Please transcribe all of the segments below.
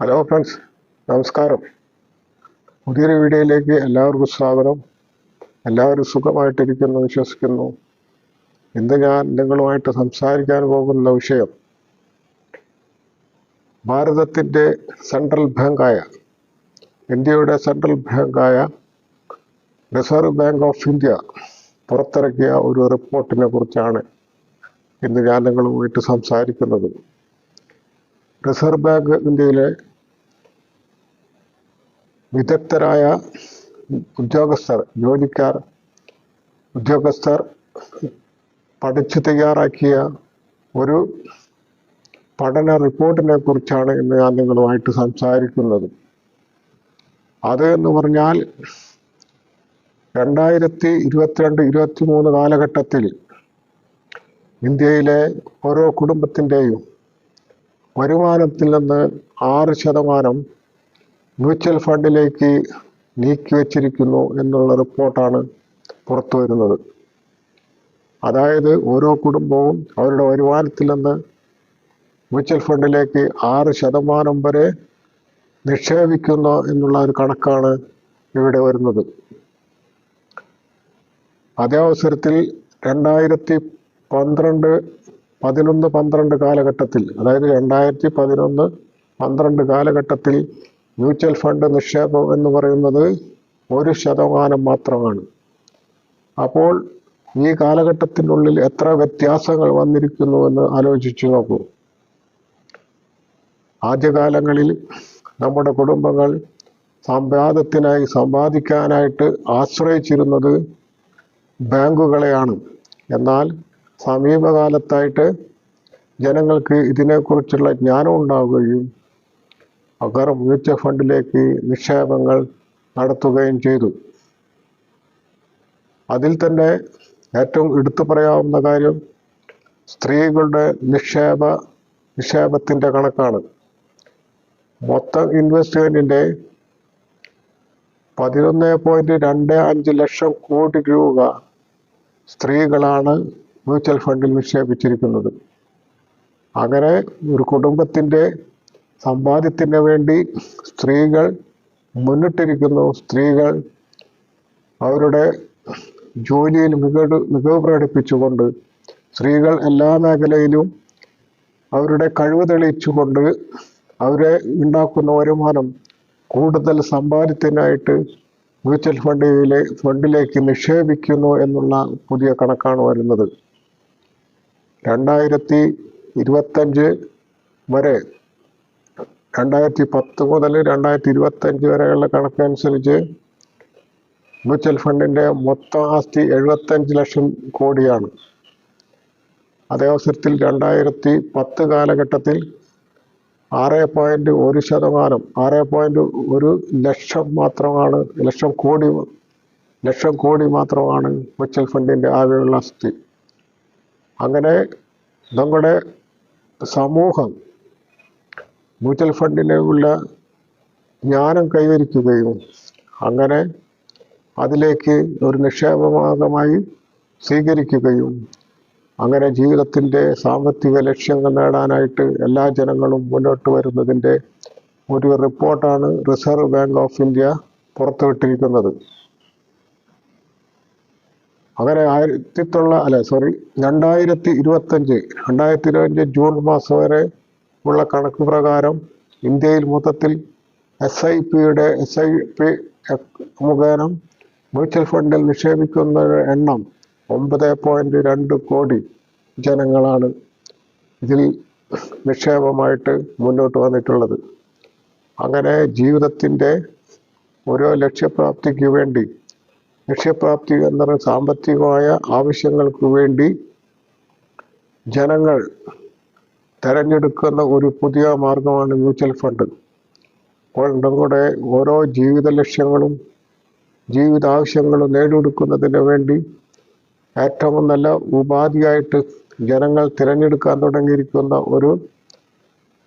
Hello friends നമസ്കാരം. പുതിയൊരു വീഡിയോയിലേക്ക് എല്ലാവർക്കും സ്വാഗതം. എല്ലാവരും സുഖമായിട്ടിരിക്കുന്നു വിശ്വസിക്കുന്നു. ഇന്ന് ഞാൻ നിങ്ങളുമായിട്ട് സംസാരിക്കാൻ പോകുന്ന വിഷയം ഭാരതത്തിന്റെ സെൻട്രൽ ബാങ്കായ ഇന്ത്യയുടെ സെൻട്രൽ ബാങ്കായ റിസർവ് ബാങ്ക് ഓഫ് ഇന്ത്യ പുറത്തിറക്കിയ ഒരു റിപ്പോർട്ടിനെ കുറിച്ചാണ് ഇന്ന് ഞാൻ നിങ്ങളുമായിട്ട് സംസാരിക്കുന്നത്. റിസർവ് ബാങ്ക് ഇന്ത്യയിലെ വിദഗ്ധരായ ഉദ്യോഗസ്ഥർ ജോലിക്കാർ ഉദ്യോഗസ്ഥർ പഠിച്ചു തയ്യാറാക്കിയ ഒരു പഠന റിപ്പോർട്ടിനെ കുറിച്ചാണ് ഇന്ന് ഞാൻ നിങ്ങളുമായിട്ട് സംസാരിക്കുന്നത്. അത് എന്ന് പറഞ്ഞാൽ രണ്ടായിരത്തി ഇരുപത്തിരണ്ട് ഇരുപത്തി മൂന്ന് കാലഘട്ടത്തിൽ ഇന്ത്യയിലെ ഓരോ കുടുംബത്തിന്റെയും വരുമാനത്തിൽ നിന്ന് ആറ് ശതമാനം മ്യൂച്വൽ ഫണ്ടിലേക്ക് നീക്കി വെച്ചിരിക്കുന്നു എന്നുള്ള റിപ്പോർട്ടാണ് പുറത്തു വരുന്നത്. അതായത് ഓരോ കുടുംബവും അവരുടെ വരുമാനത്തിൽ നിന്ന് മ്യൂച്വൽ ഫണ്ടിലേക്ക് ആറ് ശതമാനം വരെ നിക്ഷേപിക്കുന്നു എന്നുള്ള ഒരു കണക്കാണ് ഇവിടെ വരുന്നത്. അതേ അവസരത്തിൽ രണ്ടായിരത്തി പന്ത്രണ്ട് പതിനൊന്ന് പന്ത്രണ്ട് കാലഘട്ടത്തിൽ അതായത് രണ്ടായിരത്തി പതിനൊന്ന് പന്ത്രണ്ട് കാലഘട്ടത്തിൽ മ്യൂച്വൽ ഫണ്ട് നിക്ഷേപം എന്ന് പറയുന്നത് ഒരു ശതമാനം മാത്രമാണ്. അപ്പോൾ ഈ കാലഘട്ടത്തിനുള്ളിൽ എത്ര വ്യത്യാസങ്ങൾ വന്നിരിക്കുന്നു എന്ന് ആലോചിച്ചു നോക്കൂ. ആദ്യകാലങ്ങളിൽ നമ്മുടെ കുടുംബങ്ങൾ സമ്പാദ്യത്തിനായി സമ്പാദിക്കാനായിട്ട് ആശ്രയിച്ചിരുന്നത് ബാങ്കുകളെയാണ്. എന്നാൽ സമീപകാലത്തായിട്ട് ജനങ്ങൾക്ക് ഇതിനെക്കുറിച്ചുള്ള ജ്ഞാനം ഉണ്ടാവുകയും അവർ മ്യൂച്വൽ ഫണ്ടിലേക്ക് നിക്ഷേപങ്ങൾ നടത്തുകയും ചെയ്തു. അതിൽ തന്നെ ഏറ്റവും എടുത്തു പറയാവുന്ന കാര്യം സ്ത്രീകളുടെ നിക്ഷേപ നിക്ഷേപത്തിന്റെ കണക്കാണ്. മൊത്തം ഇൻവെസ്റ്റ്മെന്റിന്റെ പതിനൊന്ന് പോയിന്റ് രണ്ട് അഞ്ച് ലക്ഷം കോടി രൂപ സ്ത്രീകളാണ് മ്യൂച്വൽ ഫണ്ടിൽ നിക്ഷേപിച്ചിരിക്കുന്നത്. അങ്ങനെ ഒരു കുടുംബത്തിന്റെ സമ്പാദ്യത്തിന് വേണ്ടി സ്ത്രീകൾ മുന്നിട്ടിരിക്കുന്നു. സ്ത്രീകൾ അവരുടെ ജോലിയിൽ മികവ് മികവ് പ്രകടിപ്പിച്ചുകൊണ്ട് സ്ത്രീകൾ എല്ലാ മേഖലയിലും അവരുടെ കഴിവ് തെളിയിച്ചുകൊണ്ട് അവരെ ഉണ്ടാക്കുന്ന വരുമാനം കൂടുതൽ സമ്പാദ്യത്തിനായിട്ട് മ്യൂച്വൽ ഫണ്ടിലെ ഫണ്ടിലേക്ക് നിക്ഷേപിക്കുന്നു എന്നുള്ള പുതിയ കണക്കാണ് വരുന്നത്. രണ്ടായിരത്തി ഇരുപത്തഞ്ച് വരെ രണ്ടായിരത്തി പത്ത് മുതൽ രണ്ടായിരത്തി ഇരുപത്തഞ്ച് വരെയുള്ള കണക്കനുസരിച്ച് മ്യൂച്വൽ ഫണ്ടിന്റെ മൊത്തം ആസ്തി എഴുപത്തഞ്ച് ലക്ഷം കോടിയാണ്. അതേ അവസരത്തിൽ രണ്ടായിരത്തി പത്ത് കാലഘട്ടത്തിൽ ആറ് പോയിന്റ് ഒരു ശതമാനം ആറ് പോയിന്റ് ഒരു ലക്ഷം മാത്രമാണ് ലക്ഷം കോടി ലക്ഷം കോടി മാത്രമാണ് മ്യൂച്വൽ ഫണ്ടിന്റെ ആകെയുള്ള ആസ്തി. അങ്ങനെ നമ്മുടെ സമൂഹം മ്യൂച്വൽ ഫണ്ടിനുള്ള ജ്ഞാനം കൈവരിക്കുകയും അങ്ങനെ അതിലേക്ക് ഒരു നിക്ഷേപമാർഗമായി സ്വീകരിക്കുകയും അങ്ങനെ ജീവിതത്തിന്റെ സാമ്പത്തിക ലക്ഷ്യങ്ങൾ നേടാനായിട്ട് എല്ലാ ജനങ്ങളും മുന്നോട്ട് വരുന്നതിന്റെ ഒരു റിപ്പോർട്ടാണ് റിസർവ് ബാങ്ക് ഓഫ് ഇന്ത്യ പുറത്തുവിട്ടിരിക്കുന്നത്. അങ്ങനെ ആയിരത്തി തൊള്ള അല്ല സോറി രണ്ടായിരത്തി ഇരുപത്തഞ്ച് രണ്ടായിരത്തി ഇരുപത്തഞ്ച് ജൂൺ മാസം വരെ ഉള്ള കണക്ക് പ്രകാരം ഇന്ത്യയിൽ മൊത്തത്തിൽ എസ് ഐ പിയുടെ എസ് ഐ പി മുഖേന മ്യൂച്വൽ ഫണ്ടിൽ നിക്ഷേപിക്കുന്ന എണ്ണം ഒമ്പത് പോയിന്റ് രണ്ട് കോടി ജനങ്ങളാണ് ഇതിൽ നിക്ഷേപമായിട്ട് മുന്നോട്ട് വന്നിട്ടുള്ളത്. അങ്ങനെ ജീവിതത്തിന്റെ ഓരോ ലക്ഷ്യപ്രാപ്തിക്ക് വേണ്ടി ലക്ഷ്യപ്രാപ്തി എന്ന സാമ്പത്തികമായ ആവശ്യങ്ങൾക്ക് വേണ്ടി ജനങ്ങൾ തിരഞ്ഞെടുക്കുന്ന ഒരു പുതിയ മാർഗമാണ് മ്യൂച്വൽ ഫണ്ട്. നമ്മുടെ ഓരോ ജീവിത ലക്ഷ്യങ്ങളും ജീവിത ആവശ്യങ്ങളും നേടിയെടുക്കുന്നതിന് വേണ്ടി ഏറ്റവും നല്ല ഉപാധിയായിട്ട് ജനങ്ങൾ തിരഞ്ഞെടുക്കാൻ തുടങ്ങിയിരിക്കുന്ന ഒരു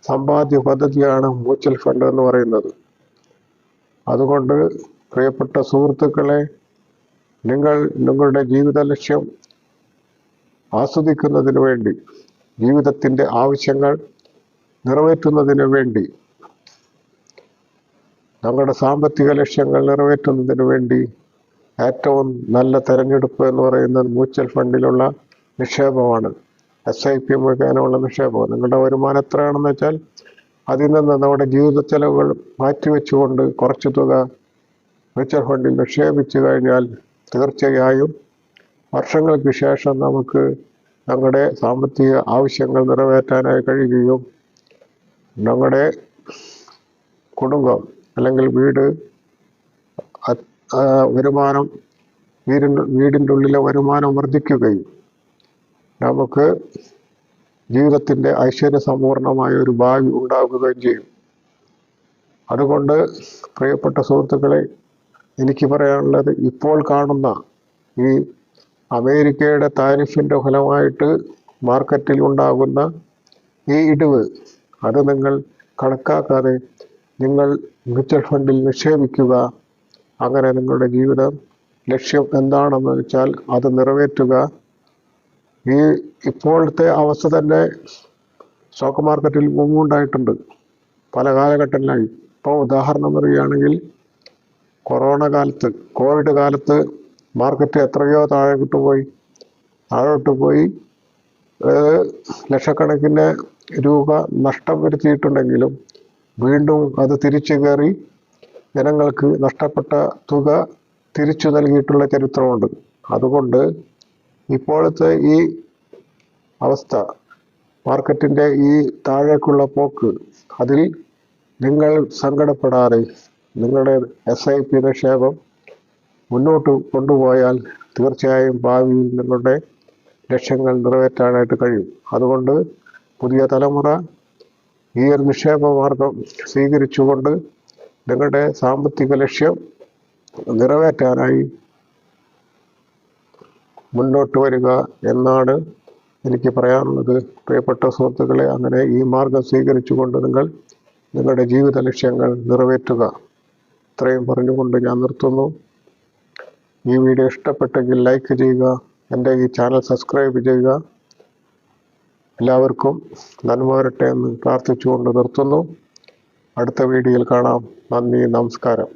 സമ്പാദ്യ പദ്ധതിയാണ് മ്യൂച്വൽ ഫണ്ട് എന്ന് പറയുന്നത്. അതുകൊണ്ട് പ്രിയപ്പെട്ട സുഹൃത്തുക്കളെ നിങ്ങൾ നിങ്ങളുടെ ജീവിത ലക്ഷ്യം ആസ്വദിക്കുന്നതിന് വേണ്ടി ജീവിതത്തിന്റെ ആവശ്യങ്ങൾ നിറവേറ്റുന്നതിന് വേണ്ടി നമ്മുടെ സാമ്പത്തിക ലക്ഷ്യങ്ങൾ നിറവേറ്റുന്നതിന് വേണ്ടി ഏറ്റവും നല്ല തെരഞ്ഞെടുപ്പ് എന്ന് പറയുന്നത് മ്യൂച്വൽ ഫണ്ടിലുള്ള നിക്ഷേപമാണ് എസ് ഐ പി മുഖേനയുള്ള നിക്ഷേപം. നിങ്ങളുടെ വരുമാനം എത്രയാണെന്ന് വെച്ചാൽ അതിൽ നിന്ന് നമ്മുടെ ജീവിത ചെലവുകൾ മാറ്റിവെച്ചുകൊണ്ട് കുറച്ച് തുക മ്യൂച്വൽ ഫണ്ടിൽ നിക്ഷേപിച്ചു കഴിഞ്ഞാൽ തീർച്ചയായും വർഷങ്ങൾക്ക് ശേഷം നമുക്ക് ഞങ്ങളുടെ സാമ്പത്തിക ആവശ്യങ്ങൾ നിറവേറ്റാനായി കഴിയുകയും ഞങ്ങളുടെ കുടുംബം അല്ലെങ്കിൽ വീട് വരുമാനം വീടിന്റെ വീടിന്റെ ഉള്ളിലെ വരുമാനം വർദ്ധിക്കുകയും നമുക്ക് ജീവിതത്തിന്റെ ഐശ്വര്യസമ്പൂർണമായ ഒരു ഭാവി ഉണ്ടാകുകയും ചെയ്യും. അതുകൊണ്ട് പ്രിയപ്പെട്ട സുഹൃത്തുക്കളെ എനിക്ക് പറയാനുള്ളത് ഇപ്പോൾ കാണുന്ന ഈ അമേരിക്കയുടെ താരിഫിന്റെ ഫലമായിട്ട് മാർക്കറ്റിൽ ഉണ്ടാകുന്ന ഈ ഇടിവ് അത് നിങ്ങൾ കണക്കാക്കാതെ നിങ്ങൾ മ്യൂച്വൽ ഫണ്ടിൽ നിക്ഷേപിക്കുക. അങ്ങനെ നിങ്ങളുടെ ജീവിതം ലക്ഷ്യം എന്താണെന്ന് വെച്ചാൽ അത് നിറവേറ്റുക. ഈ ഇപ്പോഴത്തെ അവസ്ഥ തന്നെ സ്റ്റോക്ക് മാർക്കറ്റിൽ മുമ്പുണ്ടായിട്ടുണ്ട് പല കാലഘട്ടങ്ങളിലായി. ഇപ്പോൾ ഉദാഹരണം പറയുകയാണെങ്കിൽ കൊറോണ കാലത്ത് കോവിഡ് കാലത്ത് മാർക്കറ്റ് എത്രയോ താഴോട്ട് പോയി. താഴോട്ട് പോയി ലക്ഷക്കണക്കിന് രൂപ നഷ്ടം വരുത്തിയിട്ടുണ്ടെങ്കിലും വീണ്ടും അത് തിരിച്ചു കയറി ജനങ്ങൾക്ക് നഷ്ടപ്പെട്ട തുക തിരിച്ചു നൽകിയിട്ടുള്ള ചരിത്രമുണ്ട്. അതുകൊണ്ട് ഇപ്പോഴത്തെ ഈ അവസ്ഥ മാർക്കറ്റിന്റെ ഈ താഴേക്കുള്ള പോക്ക് അതിൽ നിങ്ങൾ സങ്കടപ്പെടാതെ നിങ്ങളുടെ എസ് ഐ പി നിക്ഷേപം മുന്നോട്ട് കൊണ്ടുപോയാൽ തീർച്ചയായും ഭാവിയിൽ നിങ്ങളുടെ ലക്ഷ്യങ്ങൾ നിറവേറ്റാനായിട്ട് കഴിയും. അതുകൊണ്ട് പുതിയ തലമുറ ഈ ഒരു നിക്ഷേപ മാർഗം സ്വീകരിച്ചുകൊണ്ട് നിങ്ങളുടെ സാമ്പത്തിക ലക്ഷ്യം നിറവേറ്റാനായി മുന്നോട്ട് വരിക എന്നാണ് എനിക്ക് പറയാനുള്ളത്. പ്രിയപ്പെട്ട സുഹൃത്തുക്കളെ അങ്ങനെ ഈ മാർഗം സ്വീകരിച്ചുകൊണ്ട് നിങ്ങൾ നിങ്ങളുടെ ജീവിത ലക്ഷ്യങ്ങൾ നിറവേറ്റുക. ഇത്രയും പറഞ്ഞുകൊണ്ട് ഞാൻ നിർത്തുന്നു. ഈ വീഡിയോ ഇഷ്ടപ്പെട്ടെങ്കിൽ ലൈക്ക് ചെയ്യുക എന്റെ ഈ ചാനൽ സബ്സ്ക്രൈബ് ചെയ്യുക. എല്ലാവർക്കും നന്മ വരട്ടെ എന്ന് പ്രാർത്ഥിച്ചുകൊണ്ട് നിർത്തുന്നു. അടുത്ത വീഡിയോയിൽ കാണാം. നന്ദി നമസ്കാരം.